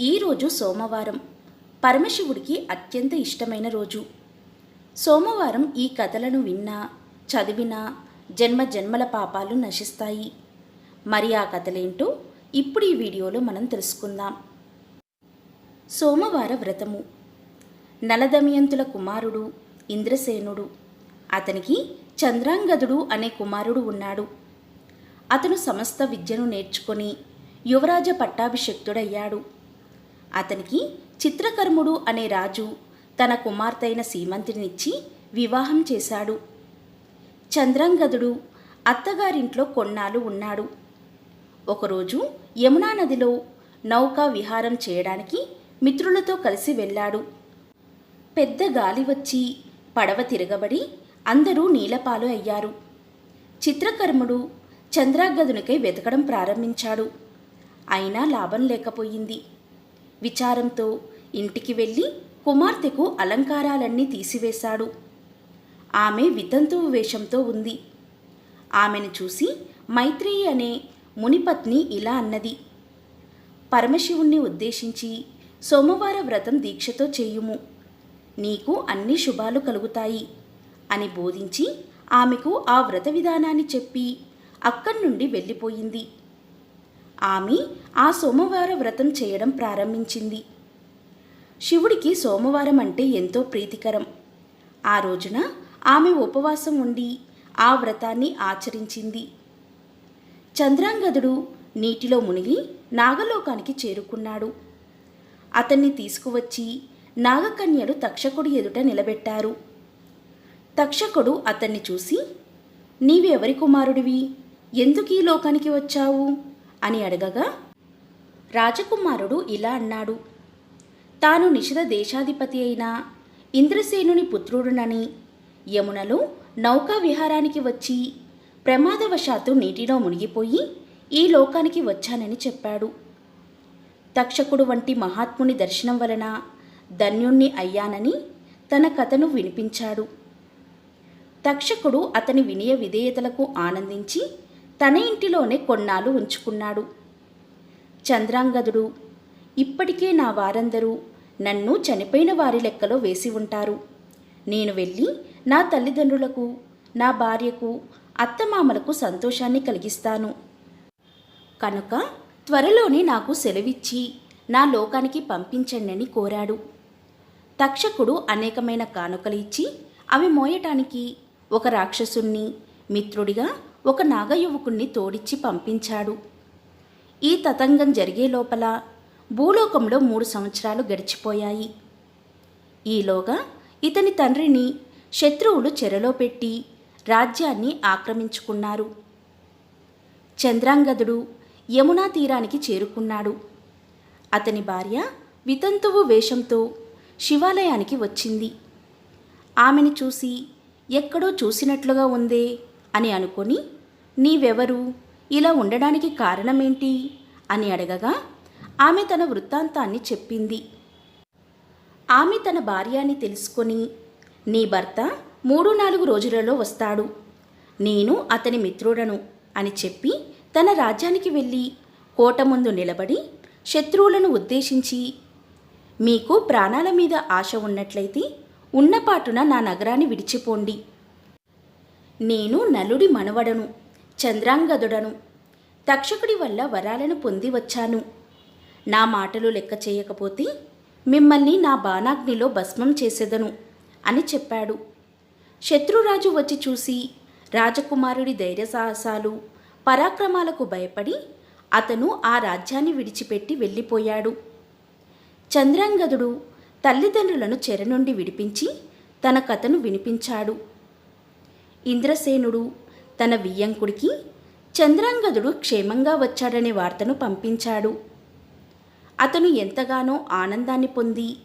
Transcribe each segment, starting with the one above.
ఈరోజు సోమవారం. పరమశివుడికి అత్యంత ఇష్టమైన రోజు. సోమవారం ఈ కథలను విన్నా చదివినా జన్మ జన్మల పాపాలు నశిస్తాయి. మరి ఆ కథలేంటో ఇప్పుడు ఈ వీడియోలో మనం తెలుసుకుందాం. సోమవార వ్రతము. నలదమయంతుల కుమారుడు ఇంద్రసేనుడు. అతనికి చంద్రాంగదుడు అనే కుమారుడు ఉన్నాడు. అతను సమస్త విద్యను నేర్చుకొని యువరాజ పట్టాభిషక్తుడయ్యాడు. అతనికి చిత్రకర్ముడు అనే రాజు తన కుమార్తెైన సీమంతినిచ్చి వివాహం చేశాడు. చంద్రంగదుడు అత్తగారింట్లో కొన్నాళ్ళు ఉన్నాడు. ఒకరోజు యమునా నదిలో నౌకా విహారం చేయడానికి మిత్రులతో కలిసి వెళ్ళాడు. పెద్ద గాలి వచ్చి పడవ తిరగబడి అందరూ నీలపాలు అయ్యారు. చిత్రకర్ముడు చంద్రాగదునికై వెతకడం ప్రారంభించాడు. అయినా లాభం లేకపోయింది. విచారంతో ఇంటికి వెళ్ళి కుమార్తెకు అలంకారాలన్నీ తీసివేశాడు. ఆమె వితంతువు వేషంతో ఉంది. ఆమెను చూసి మైత్రేయి అనే మునిపత్ని ఇలా అన్నది. పరమశివుణ్ణి ఉద్దేశించి సోమవార వ్రతం దీక్షతో చేయుము. నీకు అన్ని శుభాలు కలుగుతాయి అని బోధించి ఆమెకు ఆ వ్రత విధానాన్ని చెప్పి అక్కడి నుండి వెళ్ళిపోయింది. ఆమె ఆ సోమవార వ్రతం చేయడం ప్రారంభించింది. శివుడికి సోమవారం అంటే ఎంతో ప్రీతికరం. ఆ రోజున ఆమె ఉపవాసం ఉండి ఆ వ్రతాన్ని ఆచరించింది. చంద్రాంగదుడు నీటిలో మునిగి నాగలోకానికి చేరుకున్నాడు. అతన్ని తీసుకువచ్చి నాగకన్యలు తక్షకుడి ఎదుట నిలబెట్టారు. తక్షకుడు అతన్ని చూసి నీవెవరి కుమారుడివి? ఎందుకు ఈ లోకానికి వచ్చావు? అని అడగగా రాజకుమారుడు ఇలా అన్నాడు. తాను నిషిద దేశాధిపతి అయిన ఇంద్రసేనుని పుత్రుడునని యమునలో నౌకా విహారానికి వచ్చి ప్రమాదవశాత్తు నీటిలో మునిగిపోయి ఈ లోకానికి వచ్చానని చెప్పాడు. తక్షకుడు వంటి మహాత్ముని దర్శనం వలన ధన్యుణ్ణి అయ్యానని తన కథను వినిపించాడు. తక్షకుడు అతని వినయ విధేయతలకు ఆనందించి తన ఇంటిలోనే కొన్నాళ్ళు ఉంచుకున్నాడు. చంద్రాంగదుడు ఇప్పటికే నా వారందరూ నన్ను చనిపోయిన వారి లెక్కలో వేసి ఉంటారు. నేను వెళ్ళి నా తల్లిదండ్రులకు నా భార్యకు అత్తమామలకు సంతోషాన్ని కలిగిస్తాను. కనుక త్వరలోనే నాకు సెలవిచ్చి నా లోకానికి పంపించండి అని కోరాడు. తక్షకుడు అనేకమైన కానుకలు ఇచ్చి అవి మోయటానికి ఒక రాక్షసుణ్ణి మిత్రుడిగా ఒక నాగయువకుణ్ణి తోడిచ్చి పంపించాడు. ఈ తతంగం జరిగే లోపల భూలోకంలో మూడు సంవత్సరాలు గడిచిపోయాయి. ఈలోగా ఇతని తండ్రిని శత్రువులు చెరలో పెట్టి రాజ్యాన్ని ఆక్రమించుకున్నారు. చంద్రాంగదుడు యమునా తీరానికి చేరుకున్నాడు. అతని భార్య వితంతువు వేషంతో శివాలయానికి వచ్చింది. ఆమెను చూసి ఎక్కడో చూసినట్లుగా ఉందే అని అనుకొని నీవెవరు? ఇలా ఉండడానికి కారణమేంటి? అని అడగగా ఆమె తన వృత్తాంతాన్ని చెప్పింది. ఆమె తన భార్యాన్ని తెలుసుకొని నీ భర్త మూడు నాలుగు రోజులలో వస్తాడు. నేను అతని మిత్రుడను అని చెప్పి తన రాజ్యానికి వెళ్ళి కోట ముందు నిలబడి శత్రువులను ఉద్దేశించి మీకు ప్రాణాల మీద ఆశ ఉన్నట్లయితే ఉన్నపాటున నా నగరాన్ని విడిచిపోండి. నేను నలుడి మనవడను చంద్రాంగదుడను. తక్షకుడి వల్ల వరాలను పొంది వచ్చాను. నా మాటలు లెక్క చేయకపోతే మిమ్మల్ని నా బాణాగ్నిలో భస్మం చేసేదను అని చెప్పాడు. శత్రురాజు వచ్చి చూసి రాజకుమారుడి ధైర్య సాహసాలు పరాక్రమాలకు భయపడి అతను ఆ రాజ్యాన్ని విడిచిపెట్టి వెళ్ళిపోయాడు. చంద్రాంగదుడు తల్లిదండ్రులను చెర నుండి విడిపించి తన కథను వినిపించాడు. ఇంద్రసేనుడు తన వియ్యంకుడికి చంద్రాంగదుడు క్షేమంగా వచ్చాడనే వార్తను పంపించాడు. అతను ఎంతగానో ఆనందాన్ని పొంది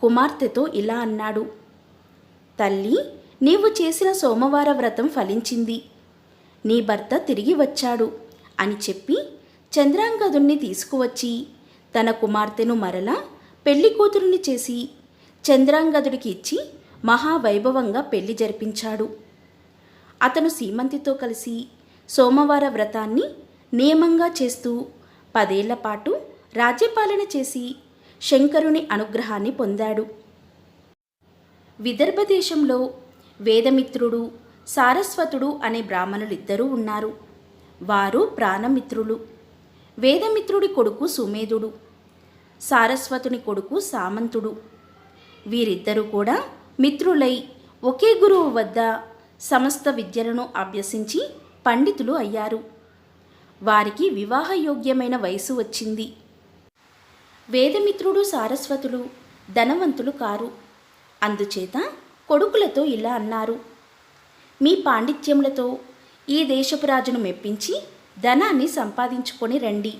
కుమార్తెతో ఇలా అన్నాడు. తల్లి నీవు చేసిన సోమవార వ్రతం ఫలించింది. నీ భర్త తిరిగి వచ్చాడు అని చెప్పి చంద్రాంగదుణ్ణి తీసుకువచ్చి తన కుమార్తెను మరలా పెళ్ళి కూతురుని చేసి చంద్రాంగదుడికి ఇచ్చి మహావైభవంగా పెళ్ళి జరిపించాడు. అతను సీమంతితో కలిసి సోమవార వ్రతాన్ని నియమంగా చేస్తూ పదేళ్ళ పాటు రాజ్యపాలన చేసి శంకరుని అనుగ్రహాన్ని పొందాడు. విదర్భ దేశంలో వేదమిత్రుడు సారస్వతుడు అనే బ్రాహ్మణులిద్దరూ ఉన్నారు. వారు ప్రాణమిత్రులు. వేదమిత్రుడి కొడుకు సుమేధుడు సారస్వతుని కొడుకు సామంతుడు. వీరిద్దరూ కూడా మిత్రులై ఒకే గురువు వద్ద సమస్త విద్యలను అభ్యసించి పండితులు అయ్యారు. వారికి వివాహయోగ్యమైన వయసు వచ్చింది. వేదమిత్రుడు సారస్వతులు ధనవంతులు కారు. అందుచేత కొడుకులతో ఇలా అన్నారు. మీ పాండిత్యములతో ఈ దేశపు రాజును మెప్పించి ధనాన్ని సంపాదించుకొని రండి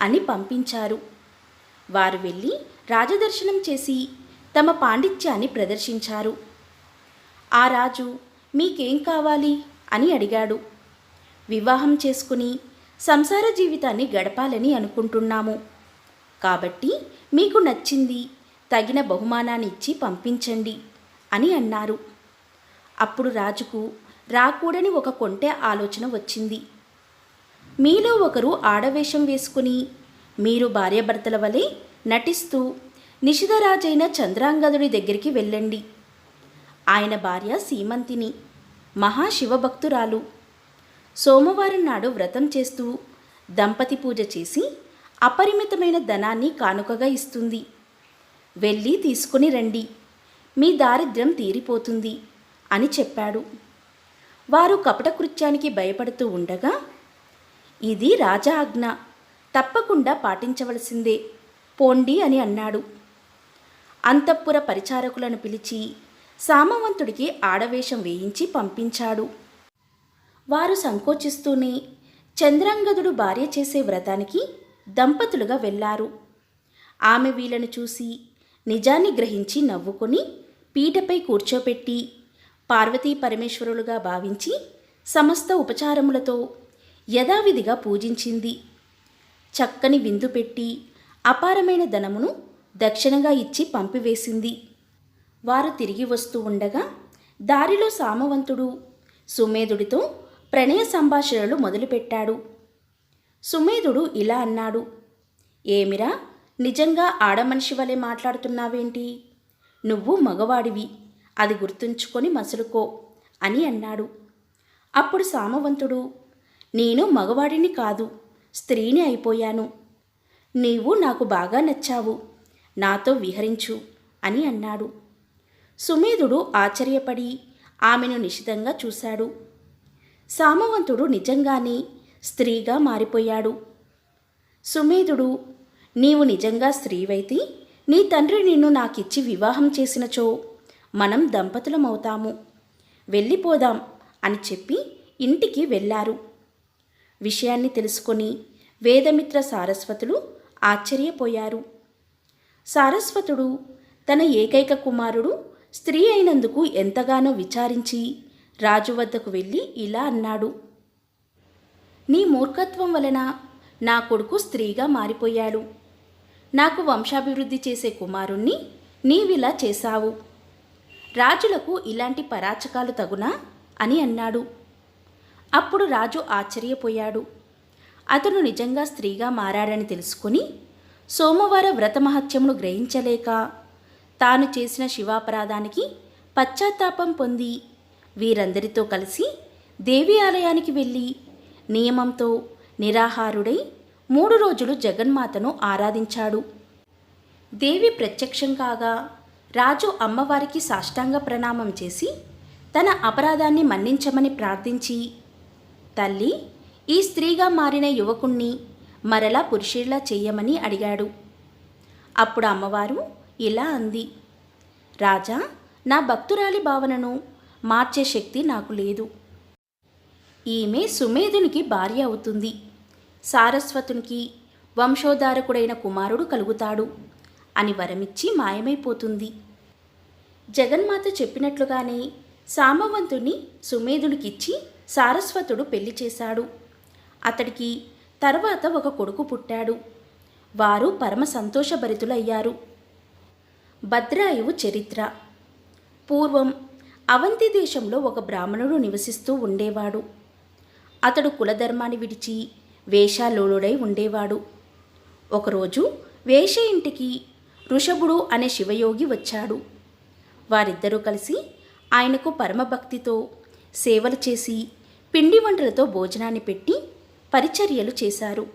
అని పంపించారు. వారు వెళ్ళి రాజదర్శనం చేసి తమ పాండిత్యాన్ని ప్రదర్శించారు. ఆ రాజు మీకేం కావాలి? అని అడిగాడు. వివాహం చేసుకుని సంసార జీవితాన్ని గడపాలని అనుకుంటున్నాము. కాబట్టి మీకు నచ్చింది తగిన బహుమానాన్ని ఇచ్చి పంపించండి అని అన్నారు. అప్పుడు రాజుకు రాకూడని ఒక కొంటె ఆలోచన వచ్చింది. మీలో ఒకరు ఆడవేషం వేసుకుని మీరు భార్యాభర్తల వలె నటిస్తూ నిషిధరాజైన చంద్రాంగదుడి దగ్గరికి వెళ్ళండి. ఆయన భార్య సీమంతిని మహాశివభక్తురాలు సోమవారం నాడు వ్రతం చేస్తూ దంపతి పూజ చేసి అపరిమితమైన ధనాన్ని కానుకగా ఇస్తుంది. వెళ్ళి తీసుకుని రండి. మీ దారిద్ర్యం తీరిపోతుంది అని చెప్పాడు. వారు కపటకృత్యానికి భయపడుతూ ఉండగా ఇది రాజా ఆజ్ఞ తప్పకుండా పాటించవలసిందే. పోండి అని అన్నాడు. అంతఃపుర పరిచారకులను పిలిచి సామవంతుడికి ఆడవేషం వేయించి పంపించాడు. వారు సంకోచిస్తూనే చంద్రాంగదుడు భార్య చేసే వ్రతానికి దంపతులుగా వెళ్ళారు ఆమె వీళ్ళను చూసి నిజాన్ని గ్రహించి నవ్వుకొని పీటపై కూర్చోపెట్టి పార్వతీ పరమేశ్వరులుగా భావించి సమస్త ఉపచారములతో యథావిధిగా పూజించింది. చక్కని విందు పెట్టి అపారమైన ధనమును దక్షిణగా ఇచ్చి పంపివేసింది. వారు తిరిగి వస్తూ ఉండగా దారిలో సామవంతుడు సుమేధుడితో ప్రణయ సంభాషణలు మొదలుపెట్టాడు. సుమేధుడు ఇలా అన్నాడు ఏమిరా నిజంగా ఆడమనిషి వలె మాట్లాడుతున్నావేంటి? నువ్వు మగవాడివి అది గుర్తుంచుకొని మసులుకో అని అన్నాడు. అప్పుడు సామవంతుడు నేను మగవాడిని కాదు స్త్రీని అయిపోయాను. నీవు నాకు బాగా నచ్చావు నాతో విహరించు అని అన్నాడు. సుమేధుడు ఆశ్చర్యపడి ఆమెను నిశితంగా చూశాడు. సామవంతుడు నిజంగానే స్త్రీగా మారిపోయాడు. సుమేధుడు నీవు నిజంగా స్త్రీవైతే నీ తండ్రి నిన్ను నాకిచ్చి వివాహం చేసినచో మనం దంపతులమవుతాము. వెళ్ళిపోదాం అని చెప్పి ఇంటికి వెళ్ళారు. విషయాన్ని తెలుసుకొని వేదమిత్ర సారస్వతులు ఆశ్చర్యపోయారు. సారస్వతుడు తన ఏకైక కుమారుడు స్త్రీ అయినందుకు ఎంతగానో విచారించి రాజు వద్దకు వెళ్ళి ఇలా అన్నాడు. నీ మూర్ఖత్వం వలన నా కొడుకు స్త్రీగా మారిపోయాడు. నాకు వంశాభివృద్ధి చేసే కుమారుణ్ణి నీవిలా చేశావు. రాజులకు ఇలాంటి పరాచకాలు తగునా? అని అన్నాడు. అప్పుడు రాజు ఆశ్చర్యపోయాడు. అతను నిజంగా స్త్రీగా మారాడని తెలుసుకుని సోమవార వ్రతమహత్యమును గ్రహించలేక తాను చేసిన శివాపరాధానికి పశ్చాత్తాపం పొంది వీరందరితో కలిసి దేవి ఆలయానికి వెళ్ళి నియమంతో నిరాహారుడై మూడు రోజులు జగన్మాతను ఆరాధించాడు. దేవి ప్రత్యక్షం కాగా రాజు అమ్మవారికి సాష్టాంగ ప్రణామం చేసి తన అపరాధాన్ని మన్నించమని ప్రార్థించి తల్లి ఈ స్త్రీగా మారిన యువకుణ్ణి మరలా పురుషుడిలా చేయమని అడిగాడు. అప్పుడు అమ్మవారు ఇలా అంది. రాజా నా భక్తురాలి భావనను మార్చే శక్తి నాకు లేదు. ఈమె సుమేధునికి భార్య అవుతుంది. సారస్వతునికి వంశోధారకుడైన కుమారుడు కలుగుతాడు. అని వరమిచ్చి మాయమైపోతుంది. జగన్మాత చెప్పినట్లుగానే సామవంతుని సుమేధునికిచ్చి సారస్వతుడు పెళ్ళి చేశాడు. అతడికి తర్వాత ఒక కొడుకు పుట్టాడు. వారు పరమ సంతోషభరితులయ్యారు. భద్రాయువు చరిత్ర. పూర్వం అవంతి దేశంలో ఒక బ్రాహ్మణుడు నివసిస్తూ ఉండేవాడు. అతడు కులధర్మాన్ని విడిచి వేషాలోలుడై ఉండేవాడు. ఒకరోజు వేష ఇంటికి ఋషభుడు అనే శివయోగి వచ్చాడు. వారిద్దరూ కలిసి ఆయనకు పరమభక్తితో సేవలు చేసి పిండి వంటలతో భోజనాన్ని పెట్టి పరిచర్యలు చేశారు.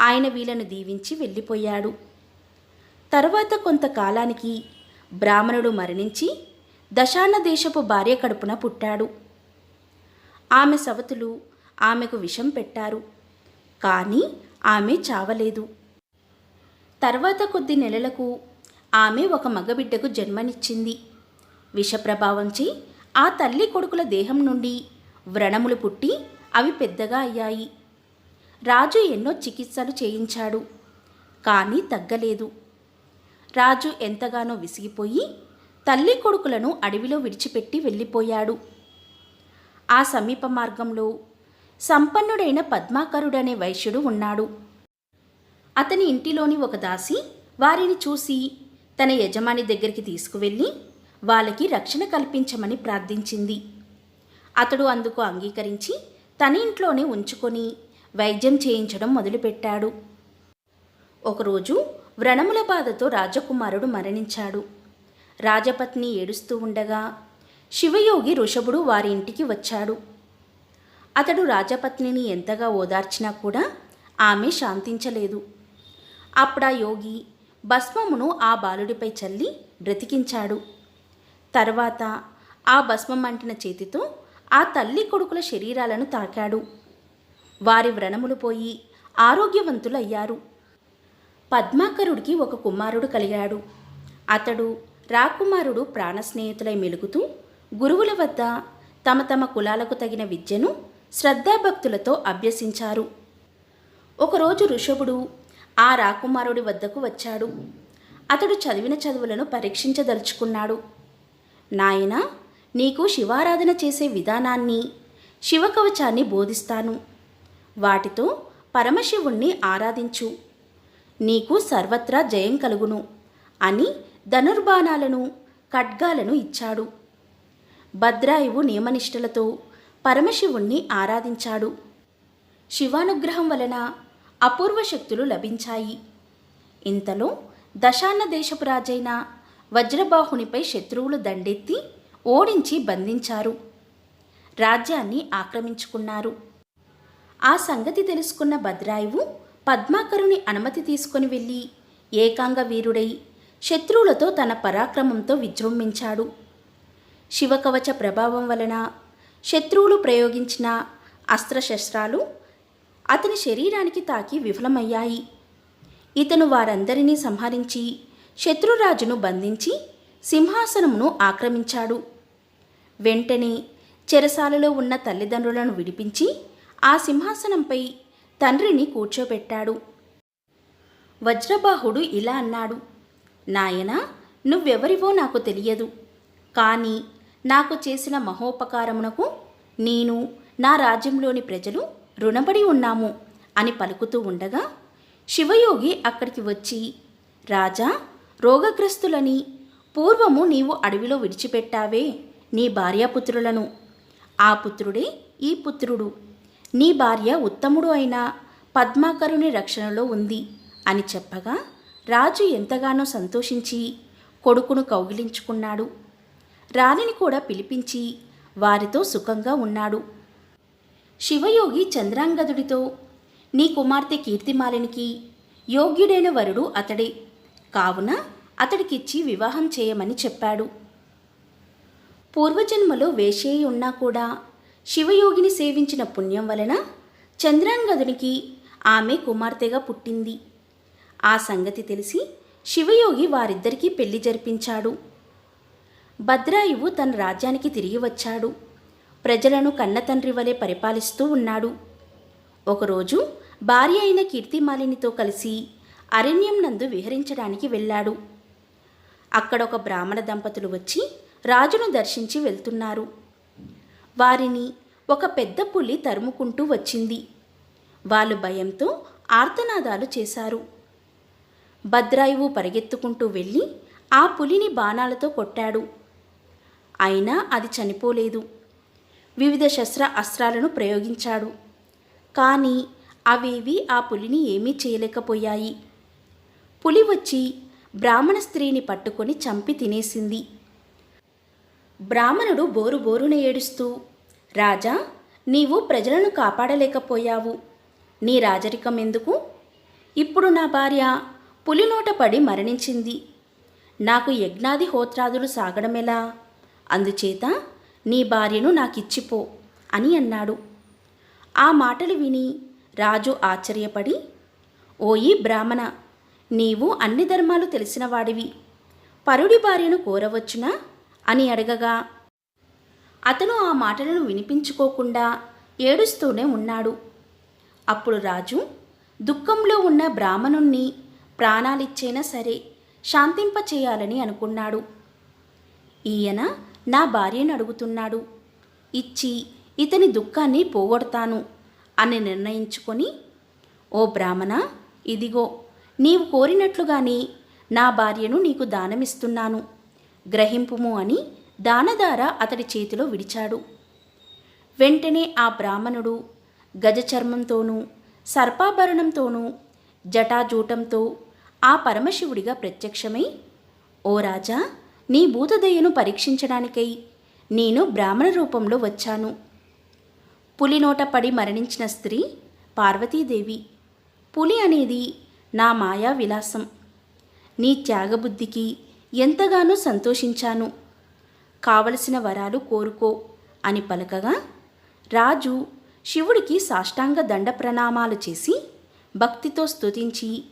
ఆయన వీళ్ళను దీవించి వెళ్ళిపోయాడు. తర్వాత కొంతకాలానికి బ్రాహ్మణుడు మరణించి దశాన దేశపు భార్య కడుపున పుట్టాడు. ఆమె సవతులు ఆమెకు విషం పెట్టారు. కానీ ఆమె చావలేదు. తర్వాత కొద్ది నెలలకు ఆమె ఒక మగబిడ్డకు జన్మనిచ్చింది. విషప్రభావంచే ఆ తల్లి కొడుకుల దేహం నుండి వ్రణములు పుట్టి అవి పెద్దగా అయ్యాయి. రాజు ఎన్నో చికిత్సలు చేయించాడు. కానీ తగ్గలేదు. రాజు ఎంతగానో విసిగిపోయి తల్లి కొడుకులను అడవిలో విడిచిపెట్టి వెళ్ళిపోయాడు. ఆ సమీప మార్గంలో సంపన్నుడైన పద్మాకరుడనే వైశ్యుడు ఉన్నాడు. అతని ఇంటిలోని ఒక దాసి వారిని చూసి తన యజమాని దగ్గరికి తీసుకువెళ్ళి వాళ్ళకి రక్షణ కల్పించమని ప్రార్థించింది. అతడు అందుకు అంగీకరించి తన ఇంట్లోనే ఉంచుకొని వైద్యం చేయించడం మొదలుపెట్టాడు. ఒకరోజు వ్రణముల బాధతో రాజకుమారుడు మరణించాడు. రాజపత్ని ఏడుస్తూ ఉండగా శివయోగి ఋషభుడు వారి ఇంటికి వచ్చాడు. అతడు రాజపత్నిని ఎంతగా ఓదార్చినా కూడా ఆమె శాంతించలేదు. అప్పుడా యోగి భస్మమును ఆ బాలుడిపై చల్లి బ్రతికించాడు. తర్వాత ఆ భస్మం అంటిన చేతితో ఆ తల్లి కొడుకుల శరీరాలను తాకాడు. వారి వ్రణములు పోయి ఆరోగ్యవంతులయ్యారు. పద్మాకరుడికి ఒక కుమారుడు కలిగాడు. అతడు రాకుమారుడు ప్రాణ స్నేహితులై మెలుగుతూ గురువుల వద్ద తమ తమ కులాలకు తగిన విద్యను శ్రద్ధాభక్తులతో అభ్యసించారు. ఒకరోజు ఋషభుడు ఆ రాకుమారుడి వద్దకు వచ్చాడు. అతడు చదివిన చదువులను పరీక్షించదలుచుకున్నాడు. నాయన నీకు శివారాధన చేసే విధానాన్ని శివకవచాన్ని బోధిస్తాను. వాటితో పరమశివుణ్ణి ఆరాధించు. నీకు సర్వత్రా జయం కలుగును అని ధనుర్బాణాలను ఖడ్గాలను ఇచ్చాడు. భద్రాయువు నియమనిష్టలతో పరమశివుణ్ణి ఆరాధించాడు. శివానుగ్రహం వలన అపూర్వ శక్తులు లభించాయి. ఇంతలో దశాన్న దేశపు రాజైన వజ్రబాహునిపై శత్రువులు దండెత్తి ఓడించి బంధించారు. రాజ్యాన్ని ఆక్రమించుకున్నారు. ఆ సంగతి తెలుసుకున్న భద్రాయువు పద్మాకరుని అనుమతి తీసుకొని వెళ్ళి ఏకాంగ వీరుడై శత్రువులతో తన పరాక్రమంతో విజృంభించాడు. శివకవచ ప్రభావం వలన శత్రువులు ప్రయోగించిన అస్త్రశస్త్రాలు అతని శరీరానికి తాకి విఫలమయ్యాయి. ఇతను వారందరినీ సంహరించి శత్రురాజును బంధించి సింహాసనమును ఆక్రమించాడు. వెంటనే చెరసాలలో ఉన్న తల్లిదండ్రులను విడిపించి ఆ సింహాసనంపై తండ్రిని కూర్చోబెట్టాడు. వజ్రబాహుడు ఇలా అన్నాడు నాయనా నువ్వెవరివో నాకు తెలియదు. కానీ నాకు చేసిన మహోపకారమునకు నేను నా రాజ్యంలోని ప్రజలు రుణపడి ఉన్నాము అని పలుకుతూ ఉండగా శివయోగి అక్కడికి వచ్చి రాజా రోగగ్రస్తులని పూర్వము నీవు అడవిలో విడిచిపెట్టావే నీ భార్యాపుత్రులను. ఆ పుత్రుడే ఈ పుత్రుడు. నీ భార్య ఉత్తముడు అయిన పద్మాకరుని రక్షణలో ఉంది అని చెప్పగా రాజు ఎంతగానో సంతోషించి కొడుకును కౌగిలించుకున్నాడు. రాణిని కూడా పిలిపించి వారితో సుఖంగా ఉన్నాడు. శివయోగి చంద్రాంగదుడితో నీ కుమార్తె కీర్తిమాలినికి యోగ్యుడైన వరుడు అతడే. కావున అతడికిచ్చి వివాహం చేయమని చెప్పాడు. పూర్వజన్మలో వేషేయి ఉన్నా కూడా శివయోగిని సేవించిన పుణ్యం వలన చంద్రాంగదునికి ఆమె కుమార్తెగా పుట్టింది. ఆ సంగతి తెలిసి శివయోగి వారిద్దరికీ పెళ్ళి జరిపించాడు. భద్రాయువు తన రాజ్యానికి తిరిగి వచ్చాడు. ప్రజలను కన్నతండ్రి వలె పరిపాలిస్తూ ఉన్నాడు. ఒకరోజు భార్య అయిన కీర్తిమాలినితో కలిసి అరణ్యం నందు విహరించడానికి వెళ్ళాడు. అక్కడ ఒక బ్రాహ్మణ దంపతులు వచ్చి రాజును దర్శించి వెళ్తున్నారు. వారిని ఒక పెద్ద పులి తరుముకుంటూ వచ్చింది. వాళ్ళు భయంతో ఆర్తనాదాలు చేశారు. భద్రాయువు పరిగెత్తుకుంటూ వెళ్ళి ఆ పులిని బాణాలతో కొట్టాడు. అయినా అది చనిపోలేదు. వివిధ శస్త్ర అస్త్రాలను ప్రయోగించాడు. కానీ అవేవి ఆ పులిని ఏమీ చేయలేకపోయాయి. పులి వచ్చి బ్రాహ్మణ స్త్రీని పట్టుకొని చంపి తినేసింది. బ్రాహ్మణుడు బోరు బోరున ఏడుస్తూ రాజా నీవు ప్రజలను కాపాడలేకపోయావు. నీ రాజరికం ఎందుకు? ఇప్పుడు నా భార్య పులినోట పడి మరణించింది. నాకు యజ్ఞాది హోత్రాదులు సాగడమెలా? అందుచేత నీ భార్యను నాకిచ్చిపో అని అన్నాడు. ఆ మాటలు విని రాజు ఆశ్చర్యపడి ఓయి బ్రాహ్మణ నీవు అన్ని ధర్మాలు తెలిసినవాడివి పరుడి భార్యను కోరవచ్చునా? అని అడగగా అతను ఆ మాటలను వినిపించుకోకుండా ఏడుస్తూనే ఉన్నాడు. అప్పుడు రాజు దుఃఖంలో ఉన్న బ్రాహ్మణుణ్ణి ప్రాణాలిచ్చైనా సరే శాంతింపచేయాలని అనుకున్నాడు. ఈయన నా భార్యను అడుగుతున్నాడు. ఇచ్చి ఇతని దుఃఖాన్ని పోగొడతాను అని నిర్ణయించుకొని ఓ బ్రాహ్మణ ఇదిగో నీవు కోరినట్లుగానే నా భార్యను నీకు దానమిస్తున్నాను. గ్రహింపుము అని దానదార అతడి చేతిలో విడిచాడు. వెంటనే ఆ బ్రాహ్మణుడు గజచర్మంతోనూ సర్పాభరణంతోనూ జటాజూటంతో ఆ పరమశివుడిగా ప్రత్యక్షమై ఓ రాజా నీ భూతదయ్యను పరీక్షించడానికై నేను బ్రాహ్మణ రూపంలో వచ్చాను. పులినోట పడి మరణించిన స్త్రీ పార్వతీదేవి. పులి అనేది నా మాయా విలాసం నీ త్యాగబుద్ధికి ఎంతగానో సంతోషించాను. కావలసిన వరాలు కోరుకో అని పలకగా రాజు శివుడికి సాష్టాంగ దండ ప్రణామాలు చేసి భక్తితో స్తుతించి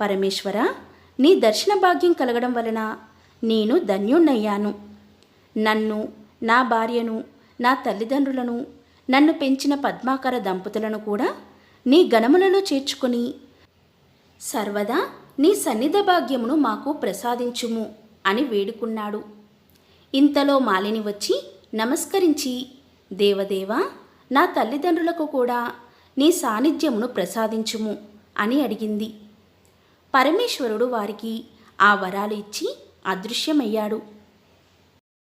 పరమేశ్వర నీ దర్శన భాగ్యం కలగడం వలన నేను ధన్యుణ్ణయ్యాను. నన్ను నా భార్యను నా తల్లిదండ్రులను నన్ను పెంచిన పద్మాకర దంపతులను కూడా నీ గణములలో చేర్చుకొని సర్వదా నీ సన్నిధ భాగ్యమును మాకు ప్రసాదించుము అని వేడుకున్నాడు. ఇంతలో మాలిని వచ్చి నమస్కరించి దేవదేవా నా తల్లిదండ్రులకు కూడా నీ సాన్నిధ్యమును ప్రసాదించుము అని అడిగింది. పరమేశ్వరుడు వారికి ఆ వరాలు ఇచ్చి అదృశ్యమయ్యాడు.